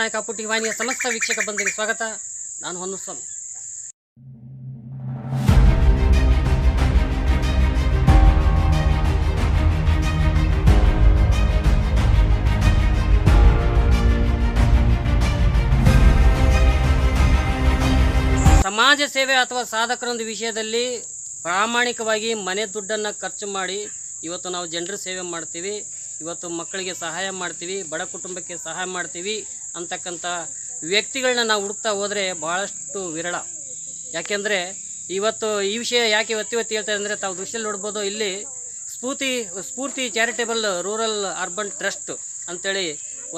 ನಾಯಕ ಪುಟ್ಟಿ ವಾಹಿನಿಯ ಸಮಸ್ತ ವೀಕ್ಷಕ ಬಂದಿಗೆ ಸ್ವಾಗತ. ನಾನು ಹೊನ್ನಸ್ವಾಮಿ. ಸಮಾಜ ಸೇವೆ ಅಥವಾ ಸಾಧಕರೊಂದು ವಿಷಯದಲ್ಲಿ ಪ್ರಾಮಾಣಿಕವಾಗಿ ಮನೆ ದುಡ್ಡನ್ನು ಖರ್ಚು ಮಾಡಿ ಇವತ್ತು ನಾವು ಜನರ ಸೇವೆ ಮಾಡ್ತೀವಿ. ಇವತ್ತು ಮಕ್ಕಳಿಗೆ ಸಹಾಯ ಮಾಡ್ತೀವಿ, ಬಡ ಕುಟುಂಬಕ್ಕೆ ಸಹಾಯ ಮಾಡ್ತೀವಿ. ಅಂತಕ್ಕಂಥ ವ್ಯಕ್ತಿಗಳನ್ನ ನಾವು ಹುಡುಕ್ತಾ ಹೋದರೆ ಭಾಳಷ್ಟು ವಿರಳ. ಯಾಕೆಂದರೆ ಇವತ್ತು ಈ ವಿಷಯ ಯಾಕೆ ಇವತ್ತು ಒತ್ತಿ ಹೇಳ್ತಾ ಅಂದರೆ ತಾವು ದೃಶ್ಯದಲ್ಲಿ ನೋಡ್ಬೋದು ಇಲ್ಲಿ Spoorthi Spoorthi charitable rural urban trust ಅಂಥೇಳಿ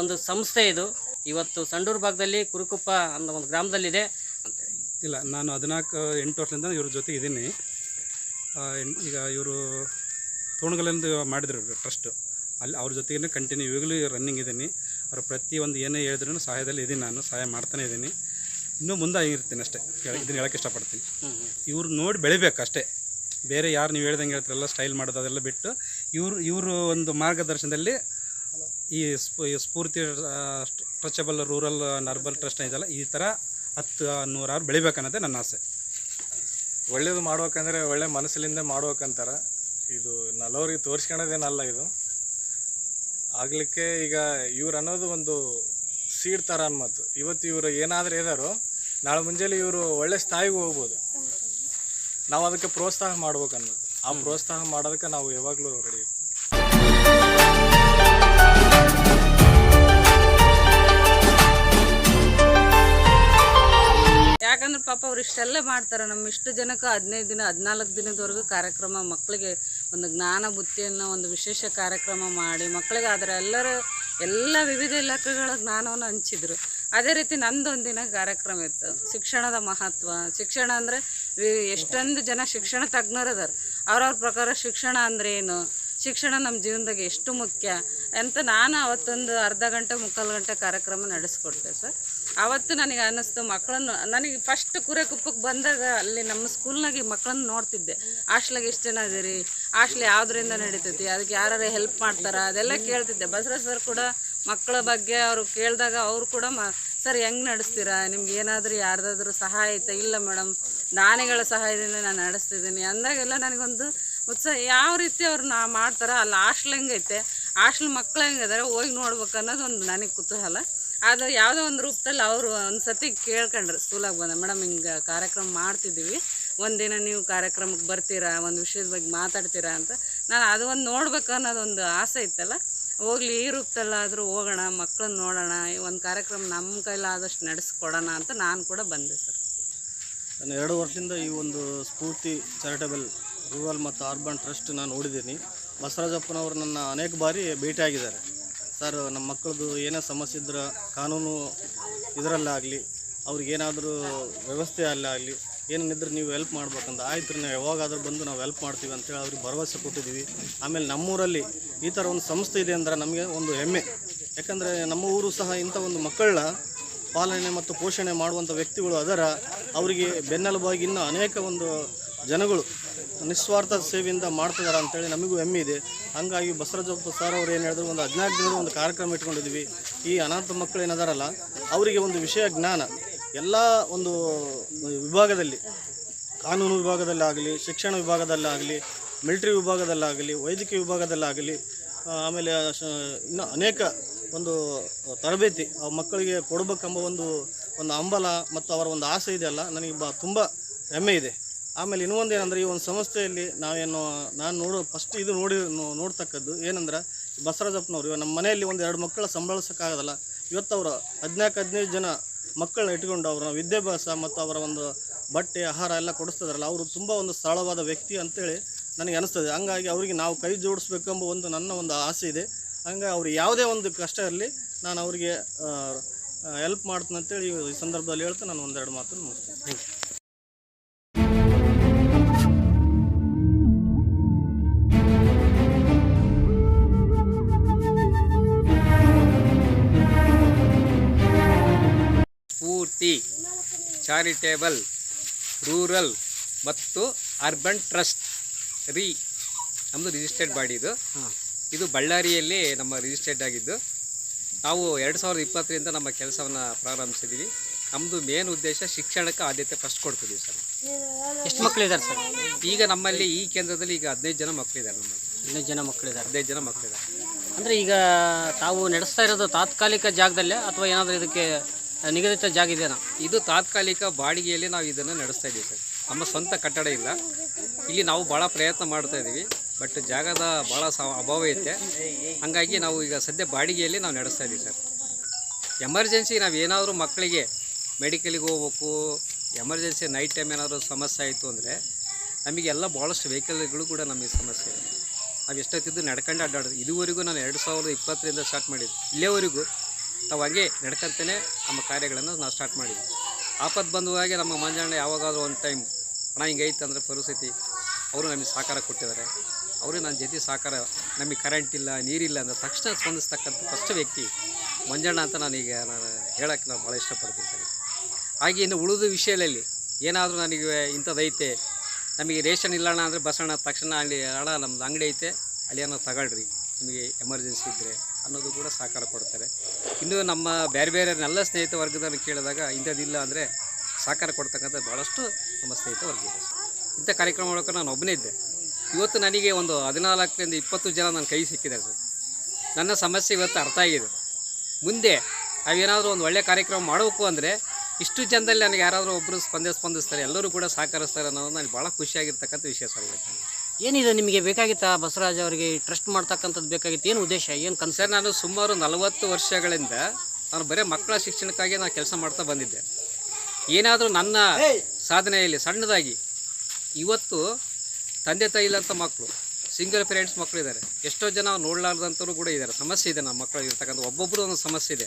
ಒಂದು ಸಂಸ್ಥೆ ಇದು. ಇವತ್ತು ಸಂಡೂರು ಭಾಗದಲ್ಲಿ ಕುರುಕುಪ್ಪ ಅನ್ನೋ ಒಂದು ಗ್ರಾಮದಲ್ಲಿದೆ ಇಲ್ಲ, ನಾನು ಹದಿನಾಲ್ಕು, ಎಂಟು ವರ್ಷದಿಂದ ಇವ್ರ ಜೊತೆ ಇದ್ದೀನಿ. ಈಗ ಇವರು ತೋಣಗಲೆಂದು ಮಾಡಿದ್ರು ಟ್ರಸ್ಟ್. ಅಲ್ಲಿ ಅವ್ರ ಜೊತೆಗೇ ಕಂಟಿನ್ಯೂ ಈಗಲೂ ರನ್ನಿಂಗ್ ಇದ್ದೀನಿ. ಅವ್ರ ಒಂದು ಏನೇ ಹೇಳಿದ್ರು ಸಹಾಯದಲ್ಲಿ ಇದ್ದೀನಿ ನಾನು, ಸಹಾಯ ಮಾಡ್ತಾನೆ ಇದ್ದೀನಿ ಇನ್ನೂ ಮುಂದೆ ಇರ್ತೀನಿ ಅಷ್ಟೇ. ಇದನ್ನ ಹೇಳೋಕ್ಕೆ ಇಷ್ಟಪಡ್ತೀನಿ. ಇವ್ರು ನೋಡಿ ಬೆಳಿಬೇಕು ಅಷ್ಟೇ. ಬೇರೆ ಯಾರು ನೀವು ಹೇಳ್ದಂಗೆ ಹೇಳ್ತಾರಲ್ಲ ಸ್ಟೈಲ್ ಮಾಡೋದು ಅದೆಲ್ಲ ಬಿಟ್ಟು ಇವರು ಇವರು ಒಂದು ಮಾರ್ಗದರ್ಶನದಲ್ಲಿ ಈ ಸ್ಫೂ- ಈ Spoorthi charitable rural urban trust ಇದೆಲ್ಲ ಈ ಥರ ಹತ್ತು ನೂರಾರು ಬೆಳಿಬೇಕನ್ನೋದೇ ನನ್ನ ಆಸೆ. ಒಳ್ಳೇದು ಮಾಡ್ಬೇಕಂದ್ರೆ ಒಳ್ಳೆ ಮನಸ್ಸಿನಿಂದ ಮಾಡ್ಬೇಕಂತಾರೆ. ಇದು ನಲವರಿಗೆ ತೋರಿಸ್ಕೊಳ್ಳೋದೇನಲ್ಲ ಇದು. ಆಗ್ಲಿಕ್ಕೆ ಈಗ ಇವ್ರು ಅನ್ನೋದು ಒಂದು ಸೀಡ್ ಥರ ಅನ್ಮತ್ತು. ಇವತ್ತು ಇವರು ಏನಾದರೂ ಇದಾರೋ ನಾಳೆ ಮುಂಜಾನೆ ಇವರು ಒಳ್ಳೆ ಸ್ಥಾಯಿಗೆ ಹೋಗ್ಬೋದು. ನಾವು ಅದಕ್ಕೆ ಪ್ರೋತ್ಸಾಹ ಮಾಡ್ಬೇಕು ಅನ್ಮತ್ತು. ಆ ಪ್ರೋತ್ಸಾಹ ಮಾಡೋದಕ್ಕೆ ನಾವು ಯಾವಾಗಲೂ ರೆಡಿ ಇರ್ತೀವಿ. ಯಾಕಂದ್ರೆ ಪಾಪ ಅವ್ರು ಇಷ್ಟೆಲ್ಲ ಮಾಡ್ತಾರೆ. ನಮ್ಮ ಇಷ್ಟು ಜನಕ್ಕೆ ಹದಿನೈದು ದಿನ ಹದಿನಾಲ್ಕು ದಿನದವರೆಗೂ ಕಾರ್ಯಕ್ರಮ ಮಕ್ಕಳಿಗೆ ಒಂದು ಜ್ಞಾನ, ಬುದ್ಧಿಯನ್ನು ಒಂದು ವಿಶೇಷ ಕಾರ್ಯಕ್ರಮ ಮಾಡಿ ಮಕ್ಕಳಿಗೆ ಅದರ ಎಲ್ಲರ ಎಲ್ಲ ವಿವಿಧ ಇಲಾಖೆಗಳ ಜ್ಞಾನವನ್ನು ಹಂಚಿದ್ರು. ಅದೇ ರೀತಿ ನಂದೊಂದಿನ ಕಾರ್ಯಕ್ರಮ ಇತ್ತು. ಶಿಕ್ಷಣದ ಮಹತ್ವ, ಶಿಕ್ಷಣ ಅಂದರೆ ಎಷ್ಟೊಂದು ಜನ ಶಿಕ್ಷಣ ತಜ್ಞರದಾರ ಅವ್ರವ್ರ ಪ್ರಕಾರ ಶಿಕ್ಷಣ ಅಂದರೆ ಏನು? ಶಿಕ್ಷಣ ನಮ್ಮ ಜೀವನದಾಗ ಎಷ್ಟು ಮುಖ್ಯ? ಅಂತ ನಾನು ಅವತ್ತೊಂದು ಅರ್ಧ ಗಂಟೆ, ಮುಕ್ಕಾಲು ಗಂಟೆ ಕಾರ್ಯಕ್ರಮ ನಡೆಸ್ಕೊಡ್ತೆ ಸರ್. ಅವತ್ತು ನನಗೆ ಅನ್ನಿಸ್ತು ಮಕ್ಕಳನ್ನು ನನಗೆ ಫಸ್ಟ್ ಕುಪ್ಪಕ್ಕೆ ಬಂದಾಗ ಅಲ್ಲಿ ನಮ್ಮ ಸ್ಕೂಲ್ನಾಗೆ ಮಕ್ಕಳನ್ನು ನೋಡ್ತಿದ್ದೆ. ಹಾಸ್ಟ್ಲಾಗ ಎಷ್ಟು ಜನ ಇದೀರಿ? ಹಾಸ್ಟ್ಲ್ ಯಾವುದರಿಂದ ನಡೀತೈತಿ? ಅದಕ್ಕೆ ಯಾರು ಹೆಲ್ಪ್ ಮಾಡ್ತಾರ? ಅದೆಲ್ಲ ಕೇಳ್ತಿದ್ದೆ. ಬಸರ ಸರ್ ಕೂಡ ಮಕ್ಕಳ ಬಗ್ಗೆ ಅವರು ಕೇಳಿದಾಗ ಅವರು ಕೂಡ ಮ, ಸರ್, ಹೆಂಗೆ ನಡೆಸ್ತೀರಾ? ನಿಮ್ಗೆ ಏನಾದರೂ ಯಾರ್ದಾದ್ರೂ ಸಹಾಯ ಐತಾ? ಇಲ್ಲ ಮೇಡಮ್ ದಾನಿಗಳ ಸಹಾಯದಿಂದ ನಾನು ನಡೆಸ್ತಿದ್ದೀನಿ. ಅಂದಾಗೆಲ್ಲ ನನಗೊಂದು ಉತ್ಸಾಹ, ಯಾವ ರೀತಿ ಅವ್ರು ನಾ ಮಾಡ್ತಾರೆ? ಅಲ್ಲಿ, ಹಾಸ್ಟ್ಲ್ ಹೆಂಗೈತೆ? ಹಾಸ್ಟ್ಲ್ ಮಕ್ಳು ಹೆಂಗಿದ್ದಾರೆ ಹೋಗಿ ನೋಡ್ಬೇಕು ಅನ್ನೋದು ಒಂದು ನನಗೆ ಕುತೂಹಲ. ಅದು ಯಾವುದೋ ಒಂದು ರೂಪದಲ್ಲಿ ಅವರು ಒಂದು ಸತಿ ಕೇಳ್ಕೊಂಡ್ರು. ಸ್ಕೂಲಾಗಿ ಬಂದ ಮೇಡಮ್ ಹಿಂಗೆ ಕಾರ್ಯಕ್ರಮ ಮಾಡ್ತಿದ್ದೀವಿ. ಒಂದಿನ ನೀವು ಕಾರ್ಯಕ್ರಮಕ್ಕೆ ಬರ್ತೀರಾ, ಒಂದು ವಿಷಯದ ಬಗ್ಗೆ ಮಾತಾಡ್ತೀರಾ ಅಂತ. ನಾನು ಅದು ಒಂದು ನೋಡ್ಬೇಕು ಅನ್ನೋದೊಂದು ಆಸೆ ಇತ್ತಲ್ಲ. ಹೋಗ್ಲಿ, ಈ ರೂಪದಲ್ಲಾದರೂ ಹೋಗೋಣ ಮಕ್ಕಳನ್ನ ನೋಡೋಣ ಒಂದು ಕಾರ್ಯಕ್ರಮ ನಮ್ಮ ಕೈಲಾದಷ್ಟು ನಡೆಸ್ಕೊಡೋಣ ಅಂತ ನಾನು ಕೂಡ ಬಂದೆ ಸರ್. ನಾನು ಎರಡು ವರ್ಷದಿಂದ ಈ ಒಂದು ಸ್ಫೂರ್ತಿ ಚಾರಿಟಬಲ್ ರೂರಲ್ ಮತ್ತು ಅರ್ಬನ್ ಟ್ರಸ್ಟ್ ನಾನು ನೋಡಿದ್ದೀನಿ. ಬಸವರಾಜಪ್ಪನವರು ನನ್ನ ಅನೇಕ ಬಾರಿ ಭೇಟಿಯಾಗಿದ್ದಾರೆ. ಸರ್, ನಮ್ಮ ಮಕ್ಕಳದು ಏನೇ ಸಮಸ್ಯೆ ಇದ್ರೆ ಕಾನೂನು ಇದರಲ್ಲಾಗಲಿ ಅವ್ರಿಗೇನಾದರೂ ವ್ಯವಸ್ಥೆ ಅಲ್ಲಾಗಲಿ ಏನೇನಿದ್ರೆ ನೀವು ಹೆಲ್ಪ್ ಮಾಡ್ಬೇಕಂತ. ಆಯ್ತು ನಾವು ಯಾವಾಗಾದ್ರೂ ಬಂದು ನಾವು ಹೆಲ್ಪ್ ಮಾಡ್ತೀವಿ ಅಂತೇಳಿ ಅವ್ರಿಗೆ ಭರವಸೆ ಕೊಟ್ಟಿದ್ದೀವಿ. ಆಮೇಲೆ ನಮ್ಮೂರಲ್ಲಿ ಈ ಥರ ಒಂದು ಸಂಸ್ಥೆ ಇದೆ ಅಂದ್ರೆ ನಮಗೆ ಒಂದು ಹೆಮ್ಮೆ. ಯಾಕಂದರೆ ನಮ್ಮ ಊರು ಸಹ ಇಂಥ ಒಂದು ಮಕ್ಕಳನ್ನ ಪಾಲನೆ ಮತ್ತು ಪೋಷಣೆ ಮಾಡುವಂಥ ವ್ಯಕ್ತಿಗಳು ಅದರ, ಅವರಿಗೆ ಬೆನ್ನೆಲುಬಾಗಿ ಇನ್ನೂ ಅನೇಕ ಒಂದು ಜನಗಳು ನಿಸ್ವಾರ್ಥ ಸೇವೆಯಿಂದ ಮಾಡ್ತಿದ್ದಾರೆ ಅಂತೇಳಿ ನಮಗೂ ಹೆಮ್ಮೆ ಇದೆ. ಹಂಗಾಗಿ ಬಸವರಾಜಪ್ಪ ಸರ್ ಅವ್ರು ಏನು ಹೇಳಿದ್ರು, ಒಂದು ಹದಿನಾಲ್ಕು ದಿನದ ಒಂದು ಕಾರ್ಯಕ್ರಮ ಇಟ್ಕೊಂಡಿದ್ವಿ. ಈ ಅನಾಥ ಮಕ್ಕಳು ಏನದಾರಲ್ಲ, ಅವರಿಗೆ ಒಂದು ವಿಷಯ ಜ್ಞಾನ. ಎಲ್ಲ ಒಂದು ವಿಭಾಗದಲ್ಲಿ, ಕಾನೂನು ವಿಭಾಗದಲ್ಲಾಗಲಿ, ಶಿಕ್ಷಣ ವಿಭಾಗದಲ್ಲಾಗಲಿ, ಮಿಲಿಟರಿ ವಿಭಾಗದಲ್ಲಾಗಲಿ, ವೈದ್ಯಕೀಯ ವಿಭಾಗದಲ್ಲಾಗಲಿ ಆಮೇಲೆ ಇನ್ನು ಅನೇಕ ಒಂದು ತರಬೇತಿ ಆ ಮಕ್ಕಳಿಗೆ ಕೊಡಬೇಕೆಂಬ ಒಂದು ಒಂದು ಹಂಬಲ ಮತ್ತು ಅವರ ಒಂದು ಆಸೆ ಇದೆಯಲ್ಲ, ನನಗೆ ಬ, ತುಂಬ ಹೆಮ್ಮೆ ಇದೆ. ಆಮೇಲೆ ಇನ್ನೊಂದು ಏನಂದರೆ ಈ ಒಂದು ಸಂಸ್ಥೆಯಲ್ಲಿ ನಾವೇನು, ನಾನು ನೋಡೋ ಫಸ್ಟ್ ಇದು ನೋಡಿ ನೋಡ್ತಕ್ಕದ್ದು ಏನಂದ್ರೆ ಬಸವರಾಜಪ್ಪನವರು, ಇವಾಗ ನಮ್ಮ ಮನೆಯಲ್ಲಿ ಒಂದು ಎರಡು ಮಕ್ಕಳ ಸಂಬಳಿಸೋಕ್ಕಾಗೋದಲ್ಲ ಇವತ್ತು ಅವರು ಹದಿನಾಲ್ಕು ಹದಿನೈದು ಜನ ಮಕ್ಕಳನ್ನ ಇಟ್ಕೊಂಡು ಅವರ ವಿದ್ಯಾಭ್ಯಾಸ ಮತ್ತು ಅವರ ಒಂದು ಬಟ್ಟೆ, ಆಹಾರ ಎಲ್ಲ ಕೊಡಿಸ್ತಿದಾರಲ್ಲ, ಅವರು ತುಂಬ ಒಂದು ಸರಳವಾದ ವ್ಯಕ್ತಿ ಅಂತೇಳಿ ನನಗೆ ಅನಿಸ್ತದೆ. ಹಂಗಾಗಿ ಅವರಿಗೆ ನಾವು ಕೈ ಜೋಡಿಸ್ಬೇಕೆಂಬ ಒಂದು ನನ್ನ ಒಂದು ಆಸೆ ಇದೆ. ಹಂಗಾಗಿ ಅವ್ರು ಯಾವುದೇ ಒಂದು ಕಷ್ಟ ಇರಲಿ, ನಾನು ಅವರಿಗೆ ಹೆಲ್ಪ್ ಮಾಡ್ತೀನಿ ಅಂತೇಳಿ ಈ ಸಂದರ್ಭದಲ್ಲಿ ಹೇಳ್ತಾ ನಾನು ಒಂದೆರಡು ಮಾತನ್ನು ಮುಗಿಸ್ತೀನಿ. ಸ್ಫೂರ್ತಿ ಚಾರಿಟೇಬಲ್ ರೂರಲ್ ಮತ್ತು ಅರ್ಬನ್ ಟ್ರಸ್ಟ್ ರೀ ನಮ್ಮದು ರಿಜಿಸ್ಟರ್ಡ್ ಬಾಡಿ ಇದು. ಇದು ಬಳ್ಳಾರಿಯಲ್ಲಿ ನಮ್ಮ ರಿಜಿಸ್ಟರ್ಡ್ ಆಗಿದ್ದು. ನಾವು ಎರಡು ಸಾವಿರದ ಇಪ್ಪತ್ತರಿಂದ ನಮ್ಮ ಕೆಲಸವನ್ನು ಪ್ರಾರಂಭಿಸಿದ್ದೀವಿ ನಮ್ಮದು ಮೇನ್ ಉದ್ದೇಶ ಶಿಕ್ಷಣಕ್ಕೆ ಆದ್ಯತೆ ಫಸ್ಟ್ ಕೊಡ್ತಿದ್ದೀವಿ ಸರ್. ಎಷ್ಟು ಮಕ್ಕಳಿದ್ದಾರೆ ಸರ್? ಈಗ ನಮ್ಮಲ್ಲಿ ಈ ಕೇಂದ್ರದಲ್ಲಿ ಈಗ ಹದಿನೈದು ಜನ ಮಕ್ಕಳಿದ್ದಾರೆ ನಮ್ಮಲ್ಲಿ. ಹದಿನೈದು ಜನ ಮಕ್ಕಳಿದ್ದಾರೆ ಹದಿನೈದು ಜನ ಮಕ್ಕಳಿದ್ದಾರೆ ಅಂದರೆ ಈಗ ತಾವು ನಡೆಸ್ತಾ ಇರೋದು ತಾತ್ಕಾಲಿಕ ಜಾಗದಲ್ಲೇ ಅಥವಾ ಏನಾದರೂ ಇದಕ್ಕೆ ನಿಗದಿತ ಜಾಗ ಇದೆಯಾ? ಇದು ತಾತ್ಕಾಲಿಕ ಬಾಡಿಗೆಯಲ್ಲಿ ನಾವು ಇದನ್ನು ನಡೆಸ್ತಾ ಇದ್ದೀವಿ ಸರ್. ನಮ್ಮ ಸ್ವಂತ ಕಟ್ಟಡ ಇಲ್ಲ. ಇಲ್ಲಿ ನಾವು ಭಾಳ ಪ್ರಯತ್ನ ಮಾಡ್ತಾ ಇದ್ದೀವಿ. ಬಟ್ ಜಾಗದ ಭಾಳ ಸ ಅಭಾವ ಐತೆ. ಹಾಗಾಗಿ ನಾವು ಈಗ ಸದ್ಯ ಬಾಡಿಗೆಯಲ್ಲಿ ನಾವು ನಡೆಸ್ತಾ ಇದ್ದೀವಿ ಸರ್. ಎಮರ್ಜೆನ್ಸಿ ನಾವು ಏನಾದರೂ ಮಕ್ಕಳಿಗೆ ಮೆಡಿಕಲಿಗೆ ಹೋಗ್ಬೇಕು, ಎಮರ್ಜೆನ್ಸಿ ನೈಟ್ ಟೈಮ್ ಏನಾದರೂ ಸಮಸ್ಯೆ ಆಯಿತು ಅಂದರೆ ನಮಗೆಲ್ಲ ಭಾಳಷ್ಟು ವೆಹಿಕಲ್ಗಳು ಕೂಡ ನಮಗೆ ಸಮಸ್ಯೆ ಇದೆ. ನಾವು ಎಷ್ಟೊತ್ತಿದ್ದು ನಡ್ಕೊಂಡು ಅಡ್ಡಾಡೋದು. ಇದುವರೆಗೂ ನಾನು ಎರಡು ಸಾವಿರದ ಇಪ್ಪತ್ತರಿಂದ ಸ್ಟಾರ್ಟ್ ಮಾಡಿದ್ದು. ಇಲ್ಲಿಯವರೆಗೂ ನಾವು ಹಂಗೆ ನಮ್ಮ ಕಾರ್ಯಗಳನ್ನು ನಾವು ಸ್ಟಾರ್ಟ್ ಮಾಡಿದ್ವಿ. ಆಪತ್ತು ಬಂದುವಾಗೆ ನಮ್ಮ ಮಂಜಣ್ಣ ಯಾವಾಗಾದರೂ ಒಂದು ಟೈಮ್ ಹಣ ಹಿಂಗೈತೆ ಅಂದರೆ ಪರಿಸ್ಥಿತಿ. ಅವರು ನಮಗೆ ಸಹಕಾರ ಕೊಟ್ಟಿದ್ದಾರೆ. ಅವರು ನನ್ನ ಜೊತೆ ಸಹಕಾರ, ನಮಗೆ ಕರೆಂಟ್ ಇಲ್ಲ ನೀರಿಲ್ಲ ಅಂದರೆ ತಕ್ಷಣ ಸ್ಪಂದಿಸ್ತಕ್ಕಂಥ ಫಸ್ಟ್ ವ್ಯಕ್ತಿ ಮಂಜಣ್ಣ ಅಂತ ನಾನೀಗ ನಾನು ಹೇಳೋಕ್ಕೆ ನಾನು ಭಾಳ ಇಷ್ಟಪಡ್ತೀನಿ ಸರಿ. ಹಾಗೆ ಇನ್ನು ಉಳಿದ ವಿಷಯದಲ್ಲಿ ಏನಾದರೂ ನನಗೆ ಇಂಥದ್ದೈತೆ ನಮಗೆ ರೇಷನ್ ಇಲ್ಲಣ್ಣ ಅಂದರೆ ಬಸಣ್ಣ ತಕ್ಷಣ ಅಲ್ಲಿ ಅಣ್ಣ ನಮ್ಮದು ಅಂಗಡಿ ಐತೆ, ಅಲ್ಲಿ ಏನೋ ತಗೊಳ್ರಿ. ನಿಮಗೆ ಎಮರ್ಜೆನ್ಸಿ ಇದ್ದರೆ ಅನ್ನೋದು ಕೂಡ ಸಹಕಾರ ಕೊಡ್ತಾರೆ. ಇನ್ನು ನಮ್ಮ ಬೇರೆ ಬೇರೆ ಎಲ್ಲ ಸ್ನೇಹಿತ ವರ್ಗದನ್ನು ಕೇಳಿದಾಗ ಇಂಥದ್ದಿಲ್ಲ ಅಂದರೆ ಸಹಕಾರ ಕೊಡ್ತಕ್ಕಂಥ ಭಾಳಷ್ಟು ನಮ್ಮ ಸ್ನೇಹಿತ ವರ್ಗ ಇದೆ ಇಂಥ ಕಾರ್ಯಕ್ರಮ ಮೂಲಕ ನಾನು ಒಬ್ಬನೇ ಇದ್ದೆ. ಇವತ್ತು ನನಗೆ ಒಂದು ಹದಿನಾಲ್ಕರಿಂದ ಇಪ್ಪತ್ತು ಜನ ನನ್ನ ಕೈ ಸಿಕ್ಕಿದ್ದಾರೆ. ಸರ್ ನನ್ನ ಸಮಸ್ಯೆ ಇವತ್ತು ಅರ್ಥ ಆಗಿದೆ. ಮುಂದೆ ನಾವೇನಾದರೂ ಒಂದು ಒಳ್ಳೆಯ ಕಾರ್ಯಕ್ರಮ ಮಾಡಬೇಕು ಅಂದರೆ ಇಷ್ಟು ಜನದಲ್ಲಿ ನನಗೆ ಯಾರಾದರೂ ಒಬ್ಬರು ಸ್ಪಂದ ಸ್ಪಂದಿಸ್ತಾರೆ, ಎಲ್ಲರೂ ಕೂಡ ಸಹಕರಿಸ್ತಾರೆ ಅನ್ನೋದು ನನಗೆ ಭಾಳ ಖುಷಿಯಾಗಿರ್ತಕ್ಕಂಥ ವಿಷಯ ಸರ್ ಏನಿದೆ ನಿಮಗೆ ಬೇಕಾಗಿತ್ತಾ ಬಸವರಾಜ್ ಅವರಿಗೆ ಟ್ರಸ್ಟ್ ಮಾಡ್ತಕ್ಕಂಥದ್ದು ಬೇಕಾಗಿತ್ತು? ಏನು ಉದ್ದೇಶ ಏನು ಕನ್ಸರ್ನ್ ಸರ್ ನಾನು ಸುಮಾರು ನಲವತ್ತು ವರ್ಷಗಳಿಂದ ನಾನು ಬರೀ ಮಕ್ಕಳ ಶಿಕ್ಷಣಕ್ಕಾಗಿ ನಾನು ಕೆಲಸ ಮಾಡ್ತಾ ಬಂದಿದ್ದೆ. ಏನಾದರೂ ನನ್ನ ಸಾಧನೆಯಲ್ಲಿ ಸಣ್ಣದಾಗಿ ಇವತ್ತು ತಂದೆ ತಾಯಿ ಇಲ್ಲಂಥ ಮಕ್ಕಳು ಸಿಂಗಲ್ ಪೇರೆಂಟ್ಸ್ ಮಕ್ಕಳಿದ್ದಾರೆ ಎಷ್ಟೋ ಜನ ನೋಡಲಾರ್ದಂಥವ್ರು ಕೂಡ ಇದ್ದಾರೆ. ಸಮಸ್ಯೆ ಇದೆ ನಮ್ಮ ಮಕ್ಕಳು ಇರ್ತಕ್ಕಂಥ ಒಬ್ಬೊಬ್ಬರು ಒಂದು ಸಮಸ್ಯೆ ಇದೆ.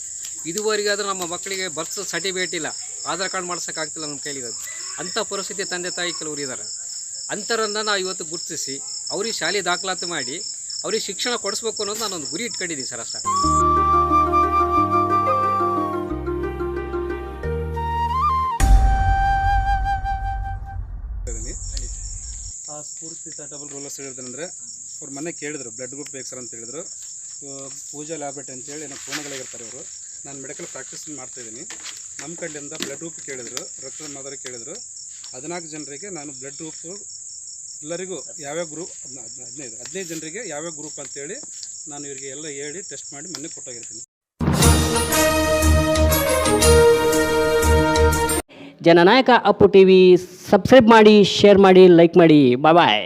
ಇದುವರೆಗಾದರೂ ನಮ್ಮ ಮಕ್ಕಳಿಗೆ ಬರ್ತ್ ಸರ್ಟಿಫಿಕೇಟ್ ಇಲ್ಲ. ಆಧಾರ್ ಕಾರ್ಡ್ ಮಾಡ್ಸೋಕ್ಕಾಗ್ತಿಲ್ಲ ನಮ್ಮ ಕೈಲಿರೋದು. ಅಂಥ ಪರಿಸ್ಥಿತಿ ತಂದೆ ತಾಯಿ ಕೆಲವರು ಇದ್ದಾರೆ. ಅಂಥರನ್ನು ನಾವು ಇವತ್ತು ಗುರುತಿಸಿ, ಅವ್ರಿಗೆ ಶಾಲೆ ದಾಖಲಾತಿ ಮಾಡಿ, ಅವ್ರಿಗೆ ಶಿಕ್ಷಣ ಕೊಡಿಸ್ಬೇಕು ಅನ್ನೋದು ನಾನೊಂದು ಗುರಿ ಇಟ್ಕೊಂಡಿದ್ದೀನಿ ಸರ್ ಅಷ್ಟೇ. ಸ್ಫೂರ್ತಿ ಚಾರಿಟಬಲ್ ರೂಲರ್ಸ್ ಹೇಳಿದ್ರಂದರೆ ಅವ್ರು ಮನೆ ಕೇಳಿದ್ರು ಬ್ಲಡ್ ಗ್ರೂಪ್ ಬೇಕು ಸರ್ ಅಂತ ಹೇಳಿದ್ರು. ಪೂಜಾ ಲ್ಯಾಬ್ರೇಟ್ ಅಂತೇಳಿ ಏನೋ ಇರ್ತಾರೆ ಅವರು ನಾನು ಮೆಡಿಕಲ್ ಪ್ರಾಕ್ಟೀಸ್ ಮಾಡ್ತಾಯಿದ್ದೀನಿ ನಮ್ಮ ಕಡೆಯಿಂದ ಬ್ಲಡ್ ಗ್ರೂಪ್ ಕೇಳಿದ್ರು, ರಕ್ತದ ಮಾದರಿ ಕೇಳಿದ್ರು. ಹದಿನಾಲ್ಕು ಜನರಿಗೆ ನಾನು ಬ್ಲಡ್ ಗ್ರೂಪ್ ಎಲ್ಲರಿಗೂ ಯಾವ್ಯಾವ ಗ್ರೂಪ್ ಹದಿನೈದು ಹದಿನೈದು ಜನರಿಗೆ ಯಾವ್ಯಾವ ಗ್ರೂಪ್ ಅಂತೇಳಿ ನಾನು ಇವರಿಗೆ ಎಲ್ಲ ಹೇಳಿ ಟೆಸ್ಟ್ ಮಾಡಿ ಮೊನ್ನೆ ಕೊಟ್ಟೋಗಿರ್ತೀನಿ. Jananayaka Appu T V subscribe ಮಾಡಿ ಶೇರ್ ಮಾಡಿ ಲೈಕ್ ಮಾಡಿ. ಬಾಯ್